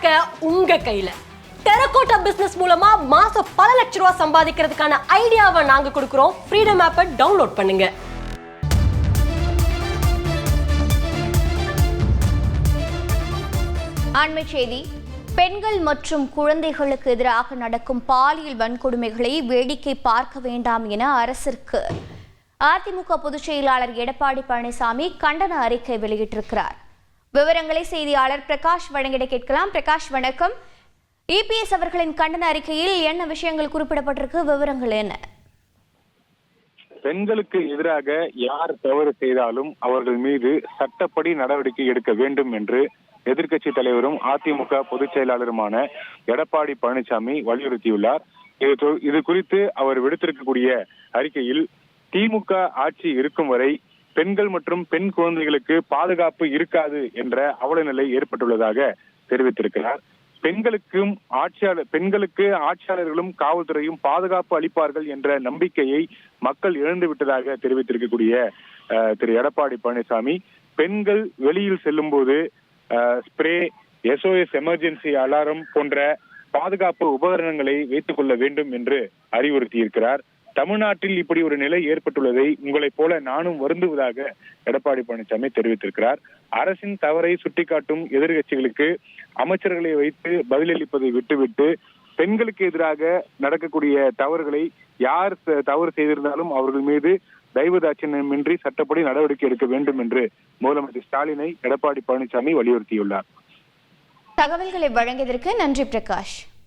வாழ்க்கை உங்க கையில. டெரகோட்டா பிசினஸ் மூலமா மாசம் பல லட்ச ரூபாய் சம்பாதிக்கிறதுக்கான ஐடியாவை நாங்க கொடுக்குறோம். ஃப்ரீடம் ஆப்பை டவுன்லோட் பண்ணுங்க. அண்மை செய்தி. பெண்கள் மற்றும் குழந்தைகளுக்கு எதிராக நடக்கும் பாலியல் வன்கொடுமைகளை வேடிக்கை பார்க்க வேண்டாம் என அரசிற்கு. அதிமுக பொதுச் செயலாளர் எடப்பாடி பழனிசாமி கண்டன அறிக்கை வெளியிட்டிருக்கிறார். விவரங்களை செய்தியாளர் பிரகாஷ் வழங்கிட கேட்கலாம். பிரகாஷ் வணக்கம். இபிஎஸ் அவர்களின் கண்டன அறிக்கையில் என்ன விஷயங்கள் குறிப்பிடப்பட்டிருக்கு? விவரங்கள் என்ன? பெண்களுக்கு எதிராக யார் தவறு செய்தாலும் அவர்கள் மீது சட்டப்படி நடவடிக்கை எடுக்க வேண்டும் என்று எதிர்க்கட்சி தலைவரும் அதிமுக பொதுச் செயலாளருமான எடப்பாடி பழனிசாமி வலியுறுத்தியுள்ளார். இது இது குறித்து அவர் விடுத்திருக்கக்கூடிய அறிக்கையில் திமுக ஆட்சி இருக்கும் வரை பெண்கள் மற்றும் பெண் குழந்தைகளுக்கு பாதுகாப்பு இருக்காது என்ற அவல நிலை ஏற்பட்டுள்ளதாக தெரிவித்திருக்கிறார். பெண்களுக்கும் ஆட்சியாளர் பெண்களுக்கு ஆட்சியாளர்களும் காவல்துறையும் பாதுகாப்பு அளிப்பார்கள் என்ற நம்பிக்கையை மக்கள் இழந்து விட்டதாக தெரிவித்திருக்கக்கூடிய அஹ், திரு எடப்பாடி பழனிசாமி பெண்கள் வெளியில் செல்லும் போது ஸ்ப்ரே எஸ்ஓஎஸ் எமர்ஜென்சி அலாரம் போன்ற பாதுகாப்பு உபகரணங்களை வைத்துக் கொள்ள வேண்டும் என்று அறிவுறுத்தியிருக்கிறார். தமிழ்நாட்டில் இப்படி ஒரு நிலை ஏற்பட்டுள்ளதை உங்களைப் போல நானும் வருந்துவதாக எடப்பாடி பழனிசாமி தெரிவித்திருக்கிறார். அரசின் தவறை சுட்டிக்காட்டும் எதிர்கட்சிகளுக்கு அமைச்சர்களை வைத்து பதிலளிப்பதை விட்டுவிட்டு பெண்களுக்கு எதிராக நடக்கக்கூடிய தவறுகளை யார் த- தவறு செய்திருந்தாலும் அவர்கள் மீது தயவு தாட்சியமின்றி சட்டப்படி நடவடிக்கை எடுக்க வேண்டும் என்று முதலமைச்சர் ஸ்டாலினை எடப்பாடி பழனிசாமி வலியுறுத்தியுள்ளார். தகவல்களை வழங்கியதற்கு நன்றி பிரகாஷ்.